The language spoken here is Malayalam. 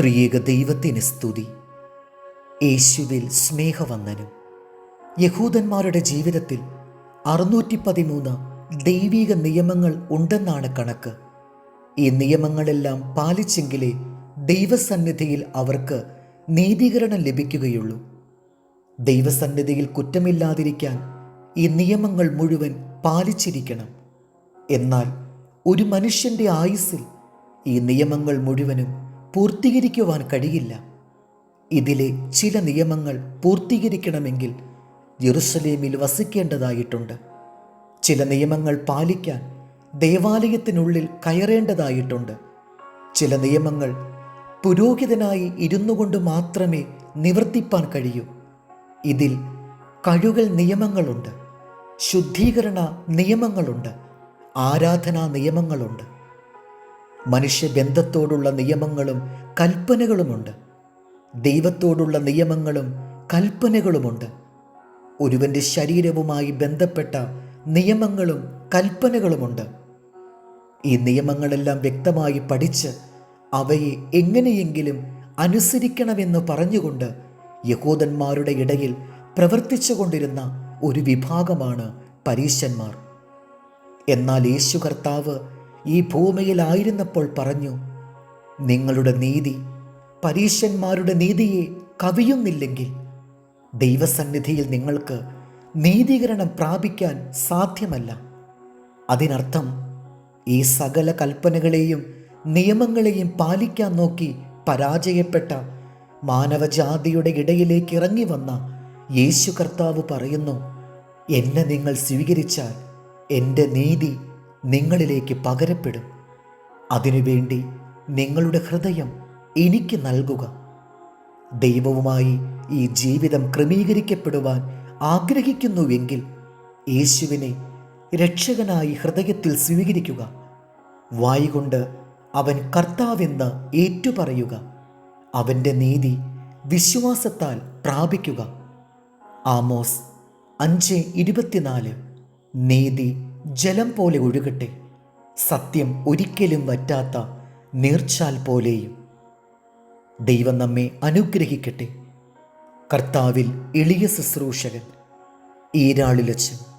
ത്രിയേക ദൈവത്തിന് സ്തുതി. യേശുവിൽ സ്നേഹവന്ദനം. യഹൂദന്മാരുടെ ജീവിതത്തിൽ അറുന്നൂറ്റി പതിമൂന്ന് ദൈവീക നിയമങ്ങൾ ഉണ്ടെന്നാണ് കണക്ക്. ഈ നിയമങ്ങളെല്ലാം പാലിച്ചെങ്കിലേ ദൈവസന്നിധിയിൽ അവർക്ക് നീതീകരണം ലഭിക്കുകയുള്ളൂ. ദൈവസന്നിധിയിൽ കുറ്റമില്ലാതിരിക്കാൻ ഈ നിയമങ്ങൾ മുഴുവൻ പാലിച്ചിരിക്കണം. എന്നാൽ ഒരു മനുഷ്യന്റെ ആയുസ്സിൽ ഈ നിയമങ്ങൾ മുഴുവനും പൂർത്തീകരിക്കുവാൻ കഴിയില്ല. ഇതിലെ ചില നിയമങ്ങൾ പൂർത്തീകരിക്കണമെങ്കിൽ ജെറുസലേമിൽ വസിക്കേണ്ടതായിട്ടുണ്ട്. ചില നിയമങ്ങൾ പാലിക്കാൻ ദേവാലയത്തിനുള്ളിൽ കയറേണ്ടതായിട്ടുണ്ട്. ചില നിയമങ്ങൾ പുരോഹിതനായി ഇരുന്നു കൊണ്ട് മാത്രമേ നിവർത്തിപ്പാൻ കഴിയൂ. ഇതിൽ കഴുകൽ നിയമങ്ങളുണ്ട്. ശുദ്ധീകരണ നിയമങ്ങളുണ്ട്. ആരാധനാ നിയമങ്ങളുണ്ട്. മനുഷ്യബന്ധത്തോടുള്ള നിയമങ്ങളും കൽപ്പനകളുമുണ്ട്. ദൈവത്തോടുള്ള നിയമങ്ങളും കൽപ്പനകളുമുണ്ട്. ഒരുവന്റെ ശരീരവുമായി ബന്ധപ്പെട്ട നിയമങ്ങളും കൽപ്പനകളുമുണ്ട്. ഈ നിയമങ്ങളെല്ലാം വ്യക്തമായി പഠിച്ച് അവയെ എങ്ങനെയെങ്കിലും അനുസരിക്കണമെന്ന് പറഞ്ഞുകൊണ്ട് യഹൂദന്മാരുടെ ഇടയിൽ പ്രവർത്തിച്ചു കൊണ്ടിരുന്ന ഒരു വിഭാഗമാണ് പരീശന്മാർ. എന്നാൽ യേശു കർത്താവ് ഈ ഭൂമിയിലായിരുന്നപ്പോൾ പറഞ്ഞു നിങ്ങളുടെ നീതി പരീശന്മാരുടെ നീതിയെ കവിയുന്നില്ലെങ്കിൽ ദൈവസന്നിധിയിൽ നിങ്ങൾക്ക് നീതീകരണം പ്രാപിക്കാൻ സാധ്യമല്ല. അതിനർത്ഥം ഈ സകല കൽപ്പനകളെയും നിയമങ്ങളെയും പാലിക്കാൻ നോക്കി പരാജയപ്പെട്ട മാനവജാതിയുടെ ഇടയിലേക്ക് ഇറങ്ങി വന്ന യേശു കർത്താവ് പറയുന്നു എന്നെ നിങ്ങൾ സ്വീകരിച്ചാൽ എന്റെ നീതി നിങ്ങളിലേക്ക് പകരപ്പെടും. അതിനുവേണ്ടി നിങ്ങളുടെ ഹൃദയം എനിക്ക് നൽകുക. ദൈവവുമായി ഈ ജീവിതം ക്രമീകരിക്കപ്പെടുവാൻ ആഗ്രഹിക്കുന്നുവെങ്കിൽ യേശുവിനെ രക്ഷകനായി ഹൃദയത്തിൽ സ്വീകരിക്കുക. വായികൊണ്ട് അവൻ കർത്താവെന്ന് ഏറ്റുപറയുക. അവന്റെ നീതി വിശ്വാസത്താൽ പ്രാപിക്കുക. ആമോസ് അഞ്ച് ഇരുപത്തിനാല്. നീതി ജലം പോലെ ഒഴുകട്ടെ. സത്യം ഒരിക്കലും വറ്റാത്ത നീർച്ചാൽ പോലെയും. ദൈവം നമ്മെ അനുഗ്രഹിക്കട്ടെ. കർത്താവിൽ എളിയ ശുശ്രൂഷകൻ ഈരാളിലച്ചൻ